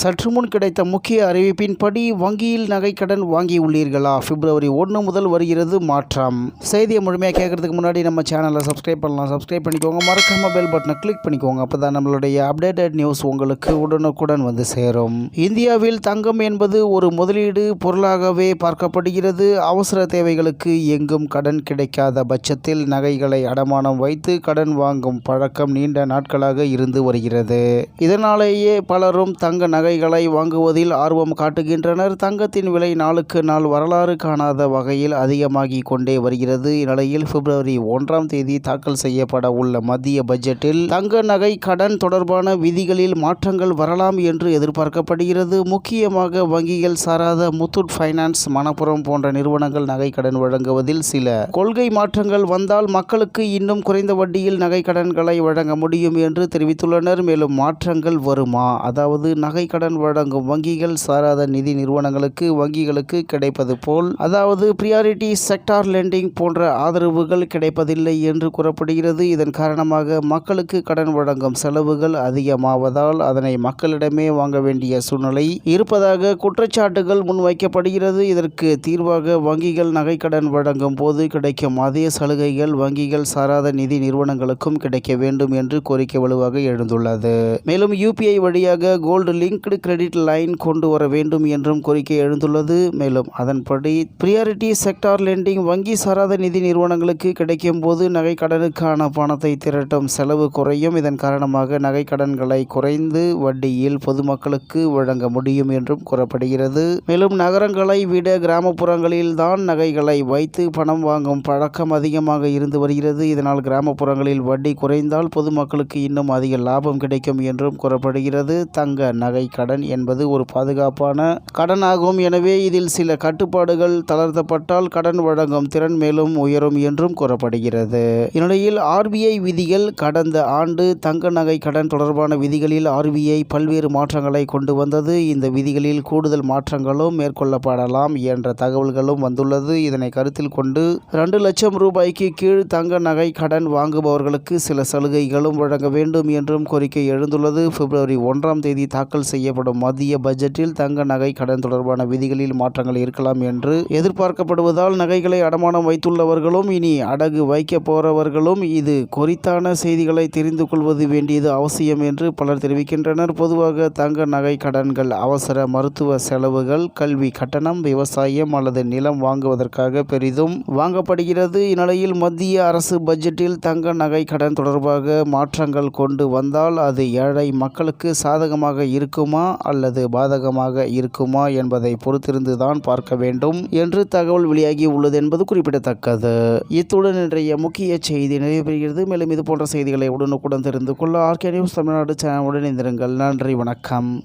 சற்று முன் கிடைத்த முக்கிய அறிவிப்பின்படி வங்கியில் நகைக்கடன் வாங்கியுள்ளீர்களா பிப்ரவரி ஒன்று முதல் வருகிறது மாற்றம். செய்தியை முழுமையாக கேட்கறதுக்கு முன்னாடி நம்ம சேனலை சப்ஸ்கிரைப் பண்ணலாம். சப்ஸ்கிரைப் பண்ணிக்கோங்க. மறக்காம பெல் பட்டனை கிளிக் பண்ணிக்கோங்க. அப்போ தான் நம்மளுடைய அப்டேட்டட் நியூஸ் உங்களுக்கு உடனுக்குடன் வந்து சேரும். இந்தியாவில் தங்கம் என்பது ஒரு முதலீடு பொருளாகவே பார்க்கப்படுகிறது. அவசர தேவைகளுக்கு எங்கும் கடன் கிடைக்காத பட்சத்தில் நகைகளை அடமானம் வைத்து கடன் வாங்கும் பழக்கம் நீண்ட நாட்களாக இருந்து வருகிறது. இதனாலேயே பலரும் தங்க நகைகளை வாங்குவதில் ஆர்வம் காட்டுகின்றனர். தங்கத்தின் விலை நாளுக்கு நாள் வரலாறு காணாத வகையில் அதிகமாகி கொண்டே வருகிறது. இந்நிலையில் பிப்ரவரி ஒன்றாம் தேதி தாக்கல் செய்யப்பட உள்ள மத்திய பட்ஜெட்டில் தங்க நகை கடன் தொடர்பான விதிகளில் மாற்றங்கள் வரலாம் என்று எதிர்பார்க்கப்படுகிறது. முக்கியமாக வங்கிகள் சாராத முத்தூட் ஃபைனான்ஸ் மணப்புறம் போன்ற நிறுவனங்கள் நகை கடன் வழங்குவதில் சில கொள்கை மாற்றங்கள் வந்தால் மக்களுக்கு இன்னும் குறைந்த வட்டியில் நகை கடன்களை வழங்க முடியும் என்று தெரிவித்துள்ளனர். மேலும் மாற்றங்கள் வருமா? அதாவது நகை கடன் வழங்கும் வங்கிகள் சாராத நிதி நிறுவனங்களுக்கு வங்கிகளுக்கு கிடைப்பது போல் அதாவது பிரியாரிட்டி செக்டார் லெண்டிங் போன்ற ஆதரவுகள் கிடைப்பதில்லை என்று கூறப்படுகிறது. இதன் காரணமாக மக்களுக்கு கடன் வழங்கும் செலவுகள் அதிகமாவதால் அதனை மக்களிடமே வாங்க வேண்டிய சூழ்நிலை இருப்பதாக குற்றச்சாட்டுகள் முன்வைக்கப்படுகிறது. இதற்கு தீர்வாக வங்கிகள் நகை கடன் வழங்கும் போது கிடைக்கும் அதே சலுகைகள் வங்கிகள் சாராத நிதி நிறுவனங்களுக்கும் கிடைக்க வேண்டும் என்று கோரிக்கை வலுவாக எழுந்துள்ளது. மேலும் யூபிஐ வழியாக gold link linked credit line கொண்டு வர வேண்டும் என்றும் கோரிக்கை எழுந்துள்ளது. மேலும் அதன்படி பிரியாரிட்டி செக்டார் லெண்டிங் வங்கி சாராத நிதி நிறுவனங்களுக்கு கிடைக்கும் போது நகை கடனுக்கான பணத்தை திரட்டும் செலவு குறையும். இதன் காரணமாக நகை கடன்களை குறைந்து வட்டியில் பொதுமக்களுக்கு வழங்க முடியும் என்றும் கூறப்படுகிறது. மேலும் நகரங்களை விட கிராமப்புறங்களில் தான் நகைகளை வைத்து பணம் வாங்கும் பழக்கம் அதிகமாக இருந்து வருகிறது. இதனால் கிராமப்புறங்களில் வட்டி குறைந்தால் பொதுமக்களுக்கு இன்னும் அதிக லாபம் கிடைக்கும் என்றும் கூறப்படுகிறது. தங்க நகை கடன் என்பது ஒரு பாதுகாப்பான கடனாகும். எனவே இதில் சில கட்டுப்பாடுகள் தளர்த்தப்பட்டால் கடன் வழங்கும் திறன் மேலும் உயரும் என்றும் கூறப்படுகிறது. இந்நிலையில் ஆர்பிஐ விதிகள் கடந்த ஆண்டு தங்க நகை கடன் தொடர்பான விதிகளில் ஆர்பிஐ பல்வேறு மாற்றங்களை கொண்டு வந்தது. இந்த விதிகளில் கூடுதல் மாற்றங்களும் மேற்கொள்ளப்படலாம் என்ற தகவல்களும் வந்துள்ளது. இதனை கருத்தில் கொண்டு ரெண்டு லட்சம் ரூபாய்க்கு கீழ் தங்க நகை கடன் வாங்குபவர்களுக்கு சில சலுகைகளும் வழங்க வேண்டும் என்றும் கோரிக்கை எழுந்துள்ளது. பிப்ரவரி ஒன்றாம் தேதி தாக்கல் செய்யப்படும். மத்திய பட்ஜெட்டில் தங்க நகை கடன் தொடர்பான விதிகளில் மாற்றங்கள் இருக்கலாம் என்று எதிர்பார்க்கப்படுவதால் நகைகளை அடமானம் வைத்துள்ளவர்களும் இனி அடகு வைக்க போறவர்களும் இது குறித்தான செய்திகளை தெரிந்து கொள்வது வேண்டியது அவசியம் என்று பலர் தெரிவிக்கின்றனர். பொதுவாக தங்க நகை கடன்கள் அவசர மருத்துவ செலவுகள் கல்வி கட்டணம் விவசாயம் அல்லது நிலம் வாங்குவதற்காக பெரிதும் வாங்கப்படுகிறது. இந்நிலையில் மத்திய அரசு பட்ஜெட்டில் தங்க நகை கடன் தொடர்பாக மாற்றங்கள் கொண்டு வந்தால் அது ஏழை மக்களுக்கு சாதகமாக இருக்கும் அல்லது பாதகமாக இருக்குமா என்பதை பொறுத்திருந்து தான் பார்க்க வேண்டும் என்று தகவல் வெளியாகி உள்ளது என்பது குறிப்பிடத்தக்கது. இத்துடன் இன்றைய முக்கிய செய்தி நிறைவு பெறுகிறது. மேலும் இது போன்ற செய்திகளை உடனுக்குடன் தெரிந்து கொள்ள ஆர்கே நியூஸ் தமிழ்நாடு சேனலுடன் இணைந்திருங்கள். நன்றி வணக்கம்.